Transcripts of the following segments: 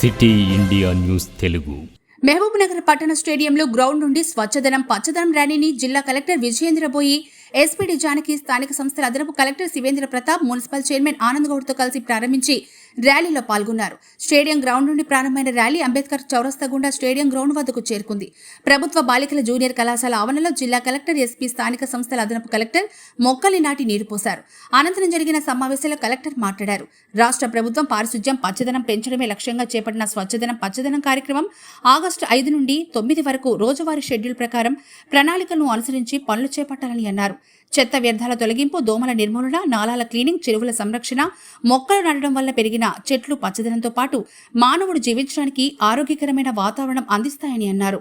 City India news Telugu. Mahabubnagar పట్టణ స్టేడియంలో ground నుండి స్వచ్ఛదనం పచ్చదనం ర్యాలీని జిల్లా కలెక్టర్ విజయేంద్ర బోయి ఎస్పీడీ జానకి స్థానిక సంస్థల అదనపు collector Shivendra Pratap municipal chairman Anand గౌడ్తో కలిసి ప్రారంభించి ర్యాలీలో పాల్గొన్నారు. స్టేడియం గ్రౌండ్ నుండి ప్రారంభమైన ర్యాలీ అంబేద్కర్ చౌరస్తా గుండా స్టేడియం గ్రౌండ్ వద్దకు చేరుకుంది. ప్రభుత్వ బాలికల జూనియర్ కళాశాల ఆవరణలో జిల్లా కలెక్టర్ ఎస్పీ స్థానిక సంస్థల అదనపు కలెక్టర్ మొక్కలి నాటి నీరు పోశారు. అనంతరం జరిగిన సమావేశంలో కలెక్టర్ మాట్లాడారు. రాష్ట్ర ప్రభుత్వం పారిశుధ్యం పచ్చదనం పెంచడమే లక్ష్యంగా చేపట్టిన స్వచ్ఛదనం పచ్చదనం కార్యక్రమం ఆగస్టు ఐదు నుండి తొమ్మిది వరకు రోజువారీ షెడ్యూల్ ప్రకారం ప్రణాళికలను అనుసరించి పనులు చేపట్టాలని అన్నారు. చెత్త వ్యర్థాల తొలగింపు దోమల నిర్మూలన నాలాల క్లీనింగ్ చెరువుల సంరక్షణ మొక్కలు నాటడం వల్ల పెరిగిన చెట్లు పచ్చదనంతో పాటు మానవుడు జీవించడానికి ఆరోగ్యకరమైన వాతావరణం అందిస్తాయని అన్నారు.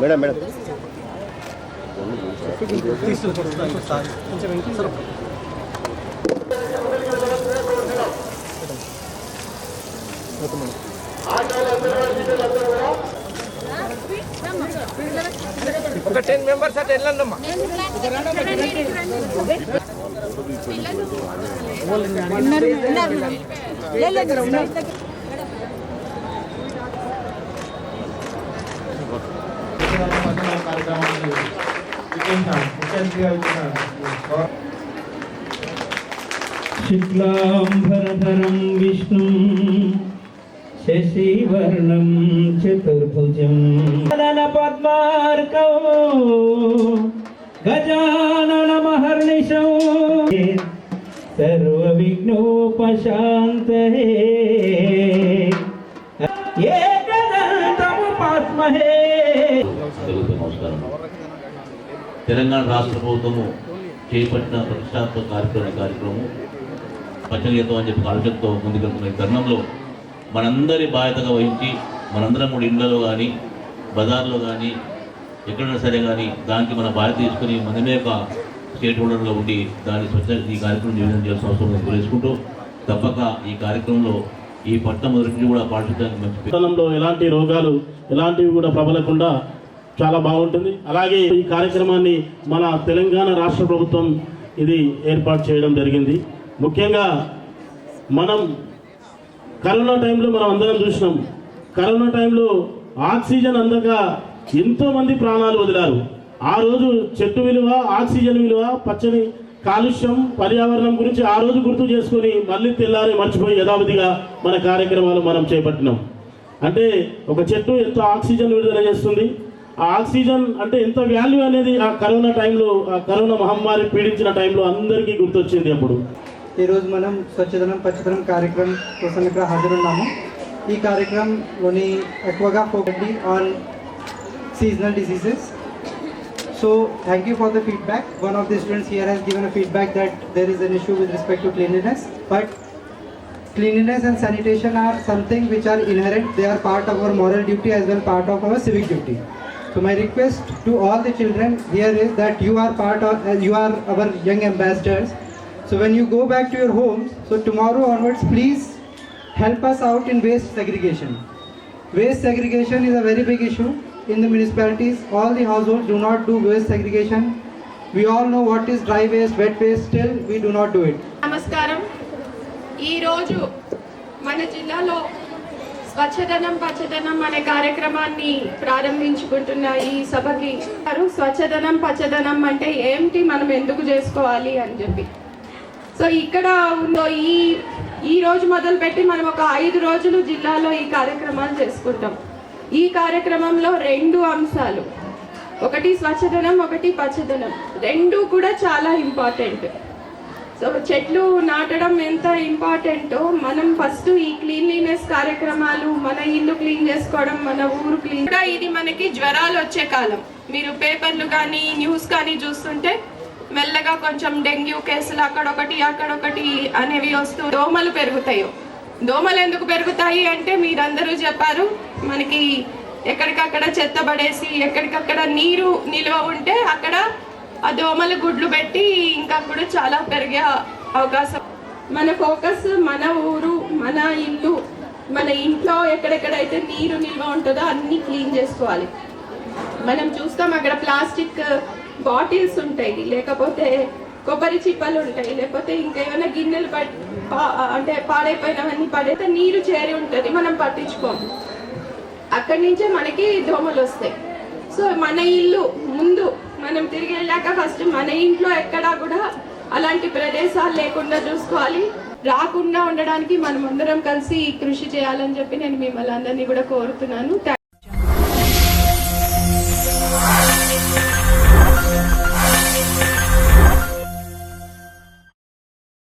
Madam madam. ఒక టెన్ మెంబర్స్ అట్లా వెళ్ళండమ్మా శుక్లాంబరధరం शुक्लाम्बरधरं विष्णुं शशिवर्णं चतुर्भुजं पद्मार्कौ गजाननमहर्निशौ। सर्वविघ्नोपशान्तये। एकदन्तमुपास्महे नमस्कारः। తెలంగాణ రాష్ట్ర ప్రభుత్వము చేపట్టిన ప్రతిష్టాత్మక కార్యక్రమం ఈ కార్యక్రమం పచ్చగీతం అని చెప్పి ఆలోచనతో ముందుకెళ్తున్న ఈ తరుణంలో మనందరి బాధ్యతగా వహించి మనందరం కూడా ఇళ్ళలో కానీ బజార్లో కానీ ఎక్కడైనా సరే కానీ దానికి మన బాధ్యత తీసుకుని మనమే ఒక స్టేట్ హోల్డర్లో ఉండి దాని స్వచ్ఛ ఈ కార్యక్రమం నివేదన చేయాల్సిన అవసరం ఉందని తెలుసుకుంటూ తప్పక ఈ కార్యక్రమంలో ఈ పట్టణం మొదటి కూడా పాటించడానికి మంచి పట్టణంలో ఎలాంటి రోగాలు ఎలాంటివి కూడా ప్రబలకుండా చాలా బాగుంటుంది. అలాగే ఈ కార్యక్రమాన్ని మన తెలంగాణ రాష్ట్ర ప్రభుత్వం ఇది ఏర్పాటు చేయడం జరిగింది. ముఖ్యంగా మనం కరోనా టైంలో మనం అందరం చూసినాం. కరోనా టైంలో ఆక్సిజన్ అందక ఎంతోమంది ప్రాణాలు వదిలారు. ఆ రోజు చెట్టు విలువ ఆక్సిజన్ విలువ పచ్చని కాలుష్యం పర్యావరణం గురించి ఆ రోజు గుర్తు చేసుకొని మళ్ళీ తెల్లారి మర్చిపోయి యథావిధిగా మన కార్యక్రమాలు మనం చేపట్టినాం. అంటే ఒక చెట్టు ఎంతో ఆక్సిజన్ విడుదల చేస్తుంది. ఆ ఆక్సిజన్ అంటే ఎంత వాల్యూ అనేది ఆ కరోనా టైంలో ఆ కరోనా మహమ్మారి పీడించిన టైంలో అందరికీ గుర్తొచ్చింది అప్పుడు. ఈరోజు మనం స్వచ్ఛదనం పచ్చదనం కార్యక్రమం కోసం ఇక్కడ హాజరున్నాము. ఈ కార్యక్రమంలోని ఎక్కువగా focus on seasonal diseases so thank you for the feedback one of the students here he's given a feedback that there is an issue with respect to cleanliness but cleanliness and sanitation are something which are inherent. They are part of our moral duty as well part of our civic duty. so my request to all the children here is that you are part of uh, you are our young ambassadors so when you go back to your homes so tomorrow onwards please help us out in waste segregation waste segregation is a very big issue in the municipalities all the households do not do waste segregation we all know what is dry waste wet waste still we do not do it నమస్కారం ఈరోజు మన జిల్లాలో స్వచ్ఛదనం పచ్చదనం అనే కార్యక్రమాన్ని ప్రారంభించుకుంటున్న ఈ సభకి. స్వచ్ఛదనం పచ్చదనం అంటే ఏమిటి మనం ఎందుకు చేసుకోవాలి అని చెప్పి. సో ఇక్కడ ఉందో ఈ ఈ రోజు మొదలుపెట్టి మనం ఒక ఐదు రోజులు జిల్లాలో ఈ కార్యక్రమాలు చేసుకుంటాం. ఈ కార్యక్రమంలో రెండు అంశాలు. ఒకటి స్వచ్ఛదనం ఒకటి పచ్చదనం. రెండు కూడా చాలా ఇంపార్టెంట్. సో చెట్లు నాటడం ఎంత ఇంపార్టెంటో మనం ఫస్ట్ ఈ క్లీన్లీనెస్ కార్యక్రమాలు మన ఇల్లు క్లీన్ చేసుకోవడం మన ఊరు క్లీన్ కూడా ఇది మనకి జ్వరాలు వచ్చే కాలం. మీరు పేపర్లు కానీ న్యూస్ కానీ చూస్తుంటే మెల్లగా కొంచెం డెంగ్యూ కేసులు అక్కడొకటి అక్కడొకటి అనేవి వస్తూ దోమలు పెరుగుతాయి. దోమలు ఎందుకు పెరుగుతాయి అంటే మీరందరూ చెప్పారు మనకి ఎక్కడికక్కడ చెత్త పడేసి ఎక్కడికక్కడ నీరు నిల్వ ఉంటే అక్కడ ఆ దోమలు గుడ్లు పెట్టి ఇంకా కూడా చాలా పెరిగే అవకాశం. మన ఫోకస్ మన ఊరు మన ఇల్లు మన ఇంట్లో ఎక్కడెక్కడైతే నీరు నిల్వ ఉంటుందో అన్ని క్లీన్ చేసుకోవాలి. మనం చూస్తాం అక్కడ ప్లాస్టిక్ బాటిల్స్ ఉంటాయి లేకపోతే కొబ్బరి చిప్పలు ఉంటాయి లేకపోతే ఇంకా ఏమైనా గిన్నెలు పట్- అంటే పాడైపోయినవన్నీ పడైతే నీరు చేరి ఉంటుంది మనం పట్టించుకోము అక్కడి నుంచే మనకి దోమలు వస్తాయి. సో మన ఇల్లు ముందు మనం తిరిగి వెళ్ళాక ఫస్ట్ మన ఇంట్లో ఎక్కడా కూడా అలాంటి ప్రదేశాలు లేకుండా చూసుకోవాలి. రాకుండా ఉండడానికి మనం అందరం కలిసి కృషి చేయాలని చెప్పి నేను మిమ్మల్ని అందరినీ కూడా కోరుతున్నాను.